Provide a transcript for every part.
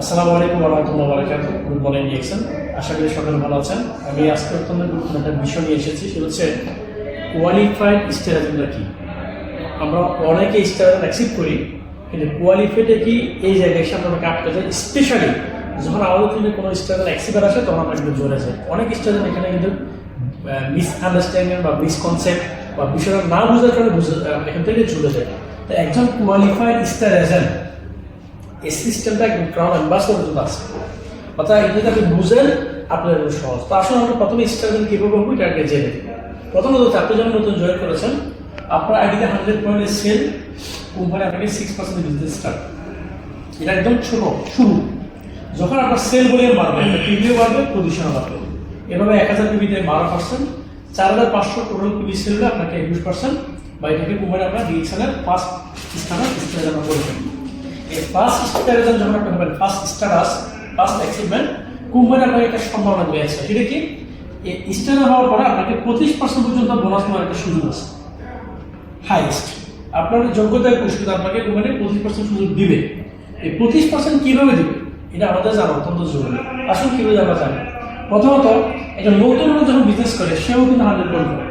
আসসালামু আলাইকুম রহমতুল্লাহ বারাকাত good morning DXN আশা করি সকলে ভালো আছেন। আমি আজকে অত্যন্ত গুরুত্বপূর্ণ একটা বিষয় নিয়ে এসেছি, সেটা হচ্ছে কোয়ালিফাইড স্টারাজনটা কি? আমরা অনেকে স্টারাজন অ্যাকসেপ্ট করি, কিন্তু কোয়ালিফাইডে কি এই জায়গায় এসে আমরা আটকে যায় স্পেশালি যখন আমাদের কিন্তু কোনো স্টারাজন অ্যাক্সিপার আসে, তখন আমরা কিন্তু জোরে যায় অনেক স্টারাজন এখানে কিন্তু মিস আন্ডারস্ট্যান্ডিং বা মিসকনসেপ্ট বা বিষয়টা না বোঝার কারণে বুঝে এখান থেকে চলে যায়। তো একজন কোয়ালিফাইড স্টার এজেন্ট এই সিস্টেমটা একদম ক্রাউন অ্যাম্বাসডার জন্য আছে। অর্থাৎ এটা যদি আপনি বুঝেন, আপনার জন্য সহজ। তো আসলে আমরা প্রথমে স্টারজন কীভাবে হব এটা আগে জেনে। প্রথমত হচ্ছে, আপনি যখন নতুন জয়েন করেছেন, আপনার আইডিতে হান্ড্রেড পয়েন্টের সেল কোম্পানি আপনাকে সিক্স পার্সেন্ট বিজনেস স্টার্ট এটা একদম ছোট, শুরু। যখন আপনার সেল বলে বাড়বে টিভিও বাড়বে পজিশনও বাড়বে। এভাবে এক হাজার পিবিতে বারো পার্সেন্ট চার হাজার পাঁচশো টোটাল পিবি সেল হলে আপনাকে একুশ পার্সেন্ট বা এটাকে কোম্পানি আপনার ডিএক্সএলের ফার্স্ট স্থানে স্টার আমরা বলবেন এই ফার্স্ট স্টারে যখন আপনি হবেন ফার্স্ট স্টারাস ফার্স্ট অ্যাচিভমেন্ট কোম্পানি আপনাকে একটা সম্ভাবনা দিয়েছে সেটা কি? এই স্টার হওয়ার পরে আপনাকে পঁচিশ পার্সেন্ট পর্যন্ত বোনাস নেওয়ার একটা সুযোগ আছে। হাইস্ট আপনার যোগ্যতায় পুরস্কৃত আপনাকে কোম্পানি পঁচিশ পার্সেন্ট সুযোগ দিবে। এই পঁচিশ পার্সেন্ট কীভাবে দিবে? এটা আমাদের জানা অত্যন্ত জরুরি। আসলে কীভাবে আমরা জানি। প্রথমত, একটা নতুন যখন বিজনেস করে, সেও কিন্তু হান্ড্রেড পয়েন্ট করে।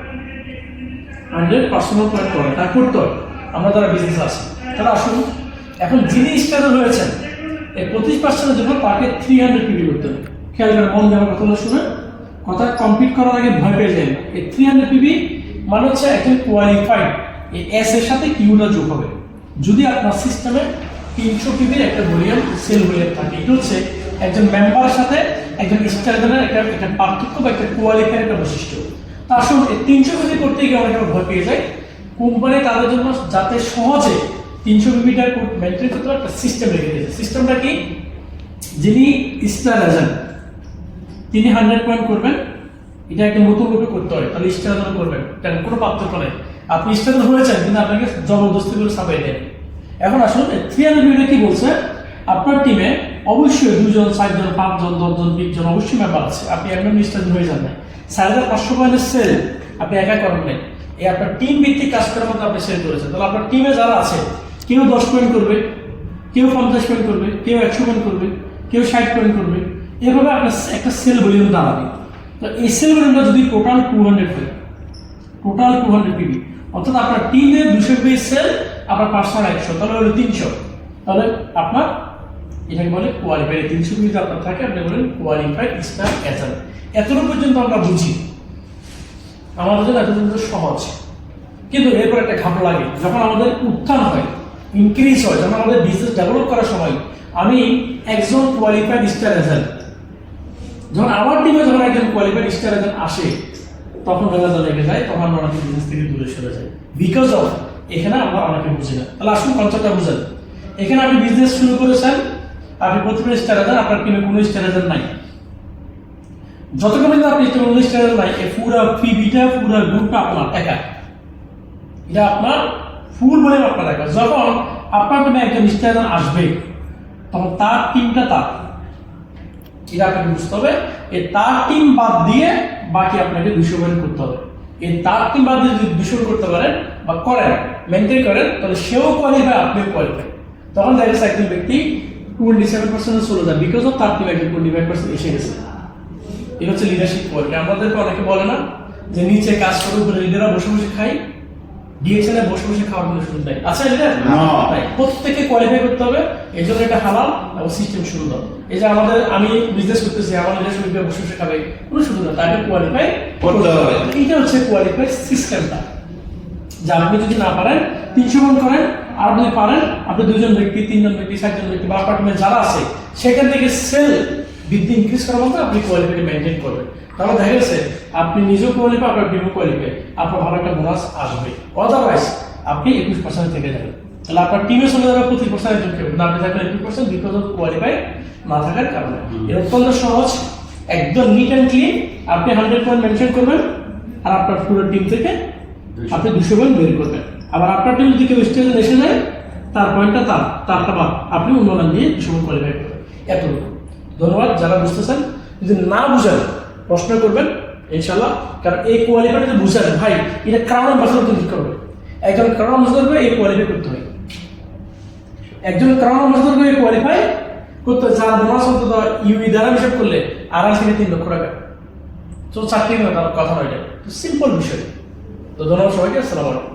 হান্ড্রেড পার্সেন্ট পয়েন্ট করে। তা করতে হয় আমরা যারা বিজনেস আছি, তারা আসুন এখন যিনি স্টারে রয়েছেন, এই পঁচিশ পার্সেন্টের জন্য তাকে থ্রি হান্ড্রেড পিপি করতে হবে। খেয়াল করে মন দেওয়ার কথাগুলো শুনে। কথা কমপ্লিট করার আগে ভয় পেয়ে যায় এই থ্রি হান্ড্রেড পিপি মানে হচ্ছে একজন কোয়ালিফাইড এই এস এর সাথে কিউটা যোগ হবে। যদি আপনার সিস্টেমে তিনশো পিপির একটা ভলিউম সেল ভলিউম থাকে, এটা হচ্ছে একজন মেম্বারের সাথে একজন স্টারজনের একটা একটা পার্থক্য বা একটা কোয়ালিফাইড একটা বৈশিষ্ট্য। তা আসুন, এই তিনশো পিপি করতে গিয়ে অনেক সময় ভয় পেয়ে যায়। কোম্পানি তাদের জন্য যাতে সহজে তিনশো মেনটেন করতে একটা সিস্টেম রেখে দিয়েছে। সিস্টেমটা কি? যিনি স্টার এজেন্ট তিনি হান্ড্রেড পয়েন্ট করবেন। এটা একটা নতুন রূপে করতে হয়, তাহলে স্টার করবেন। তেমন কোনো পার্থক্য নেই। আপনি স্টার হয়েছেন, কিন্তু আপনাকে জবরদস্তি করে সাবাই দেন এখন আসুন থ্রি হান্ড্রেড কি বলছে? আপনার টিমে অবশ্যই দুজন, চারজন, পাঁচজন, দশজন, বিশজন অবশ্যই মেম্বার আছে। আপনি একদম স্টার হয়ে যান না চার হাজার পাঁচশো পয়েন্টের সেল আপনি একা করেন নাই। এই আপনার টিম ভিত্তিক কাজ করার মধ্যে আপনি সেল করেছেন। তাহলে আপনার টিমে যারা আছে কেউ দশ পয়েন্ট করবে, কেউ পঞ্চাশ পয়েন্ট করবে, কেউ একশো পয়েন্ট করবে, কেউ ষাট পয়েন্ট করবে। এভাবে আপনার একটা সেল ভলিউম দাঁড়াবে। তো এই সেল ভলিউমটা যদি টোটাল টু হান্ড্রেড হয় total two hundred P B অর্থাৎ আপনার টিমে দুশো পিস সেল আপনার পার্সোনাল একশো, তাহলে হলো তিনশো। তাহলে আপনার এটাকে বলে কোয়ালিফাইড তিনশো পিবি আপনার থাকে, আপনি বলেন কোয়ালিফাইড স্টার এজেন্ট এতটুকু পর্যন্ত আমরা বুঝি। আমাদের জন্য এত সহজ। কিন্তু এরপর একটা ঘাপ লাগে, যখন আমাদের উত্থান হয় ইনক্রিজ হয় যখন আমাদের বিজনেস ডেভেলপ করার সময় আমি একজন কোয়ালিফাইড স্টার এজেন্ট যখন আমার টিমে যখন একজন কোয়ালিফাইড স্টার এজেন্ট আসে, তখন বেলা লেগে যায় তখন আমরা অনেকে বিজনেস থেকে দূরে সরে যাই। বিকজ অফ এখানে আমরা অনেকে বুঝি না। তাহলে আসুন কনসেপ্টটা বুঝেন এখানে আপনি বিজনেস শুরু করেছেন, আপনি প্রথমে স্টার এজেন্ট আপনার টিমে কোনো স্টার এজেন্ট নাই। যতক্ষণ আপনি টিমে কোনো স্টার এজেন্ট নাই এই পুরো পিবিটা পুরো গ্রুপটা আপনার একা। এটা আপনার ফুল বলে আপনার একা যখন আপনার টিমে একজন এজেন্ট আসবে, তখন তার টিমটা তার। এটা আপনাকে বুঝতে হবে? এই তার টিম বাদ দিয়ে বাকি আপনাকে দুশো পয়েন্ট করতে হবে। এই তার টিম বাদ দিয়ে যদি দুশো করতে পারেন বা করেন মেনটেন করেন, তাহলে সেও কোয়ালিফাই আপনিও কোয়ালিফাই তখন দেখা যাচ্ছে একজন ব্যক্তি টোয়েন্টি সেভেন পার্সেন্ট চলে যায় বিকজ অফ তার টিম একজন টোয়েন্টি ফাইভ পার্সেন্ট এসে গেছে। এটা হচ্ছে লিডারশিপ কোয়ালিটি আমাদেরকে অনেকে বলে না যে, নিচে কাজ করে, উপরে লিডাররা বসে বসে খাই ডিএক্সএল এ বসে বসে খাওয়ার কোনো সুযোগ নাই। আচ্ছা এটা কোয়ালিফাই করতে হবে এই জন্য এটা হালাল এবং সিস্টেম দাও এই যে আমাদের আমি বিজনেস করতেছি আমার বসে বসে খাবে কোনো সুযোগ না তাকে কোয়ালিফাই করতে হবে। হচ্ছে কোয়ালিফাই সিস্টেমটা যে আপনি যদি না পারেন তিনশো মন করেন আর যদি পারেন আপনি দুজন ব্যক্তি তিনজন ব্যক্তি চারজন ব্যক্তি বা অ্যাপার্টমেন্ট যারা আছে সেখান থেকে সেল বৃদ্ধি ইনক্রিজ করার মতো আপনি কোয়ালিফাই মেনটেন করবেন। তাহলে দেখা গেছে আপনি নিজেও কোয়ালিফাই আপনার টিমও কোয়ালিফাই আপনার ভালো একটা বোনাস আসবে। আদারওয়াইজ আপনি একুশ পার্সেন্ট থেকে যাবেন। তাহলে আপনার টিমে চলে যাবে পঁচিশ পার্সেন্ট একজন কেউ না আপনি থাকবেন একুশ পার্সেন্ট বিকজ অফ কোয়ালিফাই না থাকার কারণে। এটা অত্যন্ত সহজ একদম নিট অ্যান্ড ক্লিন আপনি হান্ড্রেড পয়েন্ট মেনশন করবেন আর আপনার পুরো টিম থেকে আপনি দুশো পয়েন্ট বের করবেন। আবার আপনার টিম যদি কেউ স্টেজে এসে যায় তার পয়েন্টটা তার তারটা বাদ আপনি উন্নয়ন দিয়ে দুশো পয়েন্ট কোয়ালিফাই করবেন। এতটুকু। ধন্যবাদ। যারা বুঝতেছেন যদি না বুঝেন প্রশ্ন করবেন ইনশাল্লাহ কারণ এই কোয়ালিফাই যদি বুঝেন ভাই, এটা কারণ বাসার তৈরি করবে। একজন কারণ হবে এই কোয়ালিফাই করতে হয় একজন কারণ করে এই কোয়ালিফাই করতে চার বোনাস অন্তত ইউই দ্বারা হিসাব করলে আড়াই থেকে তিন লক্ষ টাকা। তো চাকরি কথা নয় এটা। সিম্পল বিষয়। তো ধন্যবাদ সবাইকে, আসসালামু আলাইকুম।